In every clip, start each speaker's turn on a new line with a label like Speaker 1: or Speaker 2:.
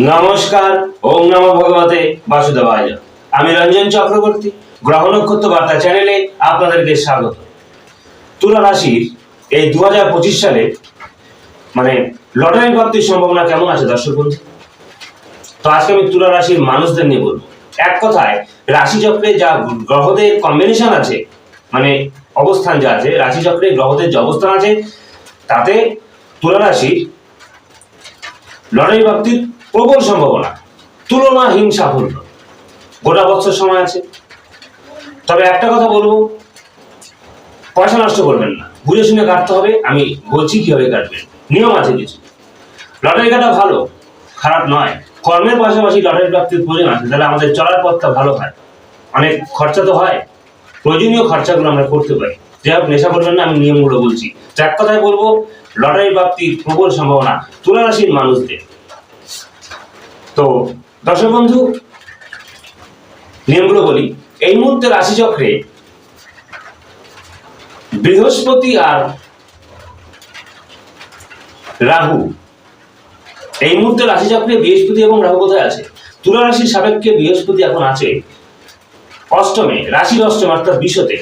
Speaker 1: নমস্কার, ওম নম ভগবতে বাসুদেবায়। আমি রঞ্জন চক্রবর্তী, গ্রহ নক্ষত্র বার্তা চ্যানেলে আপনাদেরকে স্বাগত। তুলা রাশির এই দু সালে মানে লটারি প্রাপ্তির সম্ভাবনা কেমন আছে দর্শক বন্ধু? তো আজকে আমি তুলা রাশির মানুষদের নিয়ে বলব। এক কথায় রাশি চক্রে যা গ্রহদের কম্বিনেশন আছে মানে অবস্থান যা আছে রাশি চক্রে গ্রহদের যে অবস্থান আছে, তাতে তুলা রাশির লটারি প্রাপ্তির প্রবল সম্ভাবনা। তুলনাহীন সাফল্য। গোটা বছর সময় আছে। তবে একটা কথা বলব, পয়সা নষ্ট করবেন না। বুঝে শুনে কাটতে হবে, আমি বলছি কীভাবে কাটবেন। নিয়ম আছে কিছু। লটারি কাটা ভালো, খারাপ নয়। কর্মের পাশাপাশি লটারি প্রাপ্তির প্রয়োজন আছে, তাহলে আমাদের চলার পথটা ভালো হয়। অনেক খরচা তো হয়। প্রয়োজনীয় খরচাগুলো আমরা করতে পারি। যাই হোক, নেশা করবেন না, আমি নিয়মগুলো বলছি। এক কথায় বলব, লটারি প্রাপ্তির প্রবল সম্ভাবনা তুলা রাশির মানুষদের। তো দর্শক বন্ধু, নিয়মগুলো বলি। এই মুহূর্তে রাশিচক্রে বৃহস্পতি আর রাহু, এই মুহূর্তে রাশিচক্রে বৃহস্পতি এবং রাহু কোথায় আছে? তুলা রাশির সাপেক্ষে বৃহস্পতি এখন আছে অষ্টমে, রাশির অষ্টম অর্থাৎ বিশতে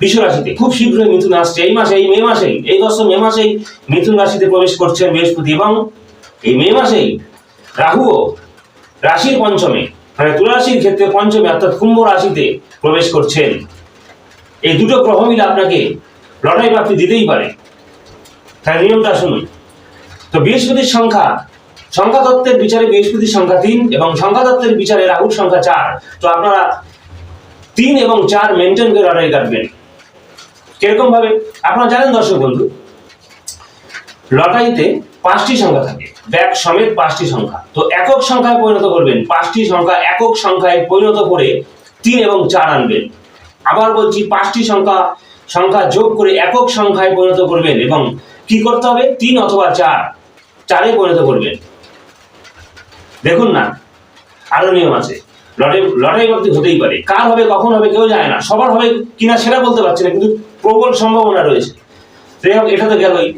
Speaker 1: বিষ রাশিতে। খুব শীঘ্রই মিথুন আসছে, এই মাসে, এই মে মাসেই, এই বছর মে মাসেই মিথুন রাশিতে প্রবেশ করছেন বৃহস্পতি এবং এই মে মাসেই রাহুও রাশির পঞ্চমে মানে তুলা রাশির ক্ষেত্রে পঞ্চমে অর্থাৎ কুম্ভ রাশিতে প্রবেশ করছেন। এই দুটো গ্রহ মিলে আপনাকে লটারি প্রাপ্তি দিতেই পারে। তার নিয়মটা শুনুন। তো বৃহস্পতির সংখ্যা সংখ্যা তত্ত্বের বিচারে বৃহস্পতির সংখ্যা তিন এবং সংখ্যা তত্ত্বের বিচারে রাহুর সংখ্যা চার। তো আপনারা তিন এবং চার মেনটেন করে লটারি কাটবেন। কীরকম ভাবে আপনারা জানেন দর্শক বন্ধু, লটারিতে পাঁচটি সংখ্যা থাকে। ব্যাগ সমেত পাঁচটি সংখ্যা। তো একক সংখ্যায় পরিণত করবেন। পাঁচটি সংখ্যা একক সংখ্যায় পরিণত করে তিন এবং চার আনবেন। আবার বলছি পাঁচটি সংখ্যা সংখ্যা যোগ করে একক সংখ্যায় পরিণত করবেন এবং কি করতে হবে? তিন অথবা চার। চারে পরিণত করবেন। দেখুন না, আরও নিয়ম আছে। লটারি লটারি প্রাপ্তি হতেই পারে। কার হবে, কখন হবে, কেউ জানে না। সবার হবে কিনা সেটা বলতে পারছি না, কিন্তু প্রবল সম্ভাবনা রয়েছে। যাই হোক, এটা তো গেলই।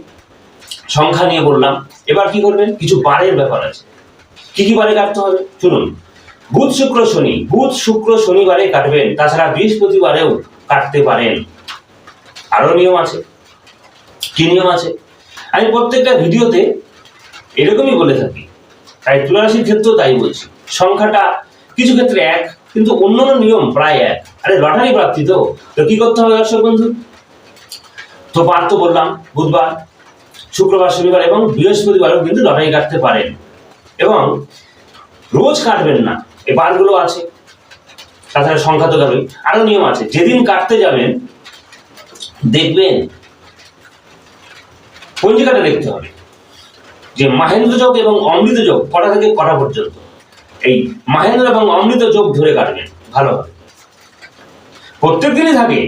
Speaker 1: সংখ্যা নিয়ে বললাম। এবার কি করবেন? কিছু বারের ব্যাপার আছে। কি কি বারে কাটতে হবে? শুনুন। বুধ, শুক্র, শনি। বুধ, শুক্র শনিবারে কাটবেন। তাছাড়া বৃহস্পতিবারেও কাটতে পারেন। আরও নিয়ম আছে। কি নিয়ম আছে? আমি প্রত্যেকটা ভিডিওতে এরকমই বলে থাকি। তাই তুলারাশির ক্ষেত্রেও তাই বলছি। সংখ্যাটা কিছু ক্ষেত্রে এক, কিন্তু অন্যান্য নিয়ম প্রায় এক। আরে, লটারি প্রাপ্তি তো। তো কি করতে হবে দর্শক বন্ধু? তো বার তো বললাম, বুধবার। শুক্রবার, শনিবার এবং বৃহস্পতিবারও কিন্তু লটারি কাটতে পারেন। এবং রোজ কাটবেন না এই বারগুলো আছে, তাছাড়া সংখ্যা তো যাবে আরও নিয়ম আছে, যেদিন কাটতে যাবেন, দেখবেন, পঞ্জিকাটা দেখতে হবে, যে মাহেন্দ্র যোগ এবং অমৃত যোগ কটা থেকে কটা পর্যন্ত? এই মাহেন্দ্র এবং অমৃত যোগ ধরে কাটবেন, ভালো প্রত্যেক দিনই থাকে,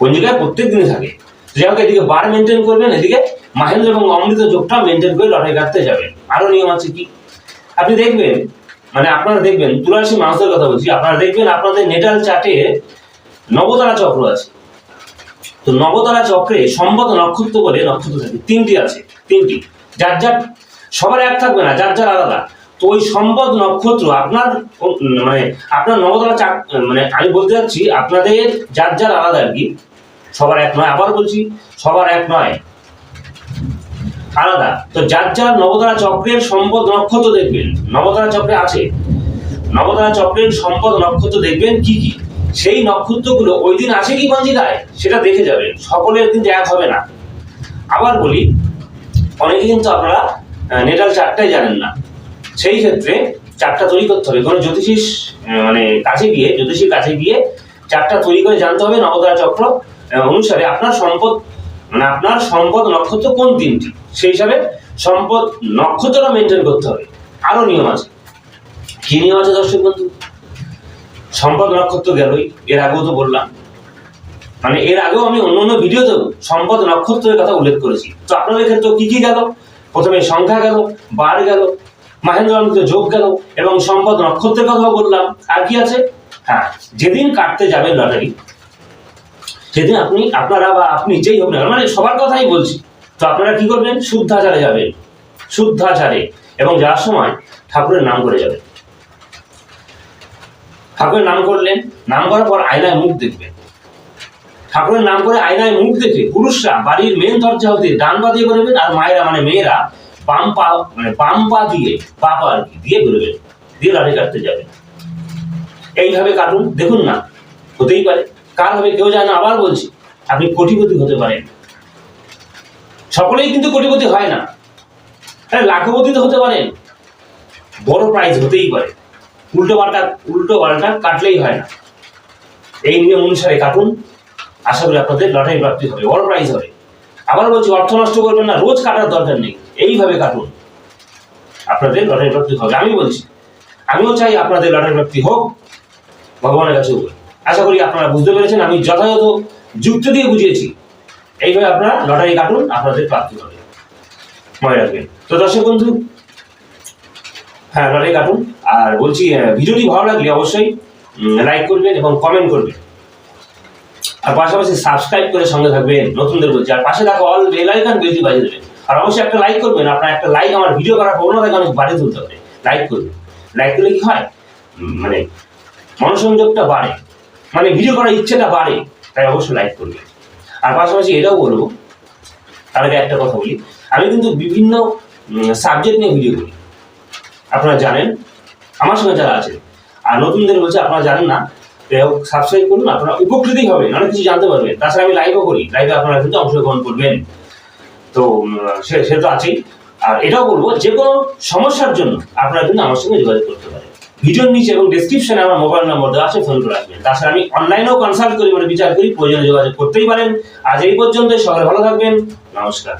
Speaker 1: পঞ্জিকায় প্রত্যেক দিনই থাকে। যাই এদিকে বার মেনটেন করবেন, এদিকে মাহেন্দ্র এবং অমৃত যোগটা মেনটেন করে লটারি কাটতে যাবেন আরও নিয়ম আছে কি? আপনি দেখবেন মানে আপনারা দেখবেন, তুলারাশি মানুষের কথা বলছি, আপনারা দেখবেন আপনাদের নেটাল চার্টে নবতারা চক্র আছে। তো নবতারা চক্রে সম্পদ নক্ষত্র বলে নক্ষত্র থাকে। তিনটি আছে, তিনটি। যার যার, সবার এক থাকবে না, যার যার আলাদা। তো ওই সম্পদ নক্ষত্র আপনার মানে আপনার নবতারা চাক মানে আমি বলতে চাচ্ছি আপনাদের যার যার আলাদা আর কি, সবার এক নয় আবার বলছি, সবার এক নয়। আলাদা। তো যার যার নবতারা চক্রের সম্পদ নক্ষত্র দেখবেন। নবতারা চক্রে আছে। নবতারা চক্রের সম্পদ নক্ষত্র দেখবেন কি কি? সেই নক্ষত্রগুলো ওই দিন আছে কি পঞ্জিকায় সেটা দেখে যাবেন। সকলের কিন্তু এক হবে না। আবার বলি, অনেকে কিন্তু আপনারা নেটাল চারটাই জানেন না। সেই ক্ষেত্রে চারটা তৈরি করতে হবে। কোনো জ্যোতিষীর মানে কাছে গিয়ে, জ্যোতিষীর কাছে গিয়ে চারটা তৈরি করে জানতে হবে নবতারা চক্র অনুসারে আপনার সম্পদ মানে আপনার সম্পদ নক্ষত্র কোন তিনটি সেই হিসাবে সম্পদ নক্ষত্রটা মেনটেন করতে হবে। আরও নিয়ম আছে। কি নিয়ম আছে দর্শক বন্ধু? সম্পদ নক্ষত্র গেলই। এর আগেও তো বললাম। মানে এর আগেও আমি অন্য অন্য ভিডিওতেও সম্পদ নক্ষত্রের কথা উল্লেখ করেছি। তো আপনাদের ক্ষেত্রে কি কি গেল? প্রথমে সংখ্যা গেল, বার গেল, মাহেন্দ্র অমিত যোগ গেল এবং সম্পদ নক্ষত্রের কথাও বললাম। আর কি আছে? হ্যাঁ যেদিন কাটতে যাবেন লটারি সেদিন আপনি, আপনারা বা আপনি যেই হোক না মানে সবার কথাই বলছি। তো আপনারা কি করবেন? শুদ্ধাচারে যাবেন। শুদ্ধাচারে। এবং যাওয়ার সময় ঠাকুরের নাম করে যাবেন। ঠাকুরের নাম করলেন। নাম করার পর আয়নায় মুখ দেখবেন। ঠাকুরের নাম করে আয়নায় মুখ দেখে পুরুষরা বাড়ির মেন দরজা হতে ডান পা দিয়ে বেরোবেন আর মায়েরা মানে মেয়েরা বাম পা মানে বাম পা দিয়ে পা পা আর কি দিয়ে বেরোবেন। দিয়ে লাঠি কাটতে যাবেন। এইভাবে কাটুন। দেখুন না, হতেই পারে। কার হবে কেউ জানে, আবার বলছি, আপনি কোটিপতি হতে পারেন। সকলেই কিন্তু কোটিপতি হয় না। হ্যাঁ লাখপতি তো হতে পারেন। বড় প্রাইজ হতেই পারে। উল্টো পাল্টা উল্টো পাল্টা কাটলেই হয় না। এই নিয়ম অনুসারে কাটুন। আশা করি আপনাদের লটারি প্রাপ্তি হবে, বড় প্রাইজ হবে। আবার বলছি, অর্থ নষ্ট করবেন না, রোজ কাটার দরকার নেই। এইভাবে কাটুন। আপনাদের লটারি প্রাপ্তি হবে। আমি বলছি, আমিও চাই আপনাদের লটারি প্রাপ্তি হোক, ভগবানের কাছে আশা করি আপনারা বুঝতে পেরেছেন, আমি যথাযথ যুক্তি দিয়ে বুঝিয়েছি। এইভাবে আপনারা লটারি কাটুন আপনাদের প্রাপ্তি হবে মনে রাখবেন। তো দর্শক বন্ধু হ্যাঁ লটারি কাটুন। আর বলছি ভিডিওটি ভালো লাগলে অবশ্যই লাইক করবেন এবং কমেন্ট করবেন। আর পাশাপাশি সাবস্ক্রাইব করে সঙ্গে থাকবেন, নতুনদের বলছি। আর পাশে থাকা অল বেল আইকন বেলটি বাজিয়ে দেবেন। আর অবশ্যই একটা লাইক করবেন। আপনার একটা লাইক আমার ভিডিও করার প্রবণতাকে অনেক বাড়িয়ে তুলতে হবে লাইক করবেন। লাইক করলে কি হয়? মানে মনোসংযোগটা বাড়ে। মানে ভিডিও করার ইচ্ছেটা বাড়ে। তাই অবশ্যই লাইক করবেন। আর পাশাপাশি এটাও বলব, তার আগে একটা কথা বলি, আমি কিন্তু বিভিন্ন সাবজেক্ট নিয়ে ভিডিও করি। আপনারা জানেন, আমার সঙ্গে যারা আছে আর নতুনদের বলছে, আপনারা জানেন না সাবস্ক্রাইব করুন, আপনারা উপকৃতই হবেন, অনেক কিছু জানতে পারবেন। তাছাড়া আমি লাইভও করি লাইভে আপনারা কিন্তু অংশগ্রহণ করবেন। তো সে সে তো আছেই। আর এটাও বলব, যে কোনো সমস্যার জন্য আপনারা কিন্তু আমার সঙ্গে যোগাযোগ করতে পারেন। ভিডিওর নিচে এবং ডেসক্রিপশনে আমার মোবাইল নম্বর দেওয়া আছে ফোন করে আসবেন। তাছাড়া আমি অনলাইনেও কনসাল্ট করি মানে বিচার করি, প্রয়োজনে যোগাযোগ করতেই পারেন। আজ এই পর্যন্ত সবাই ভালো থাকবেন। নমস্কার।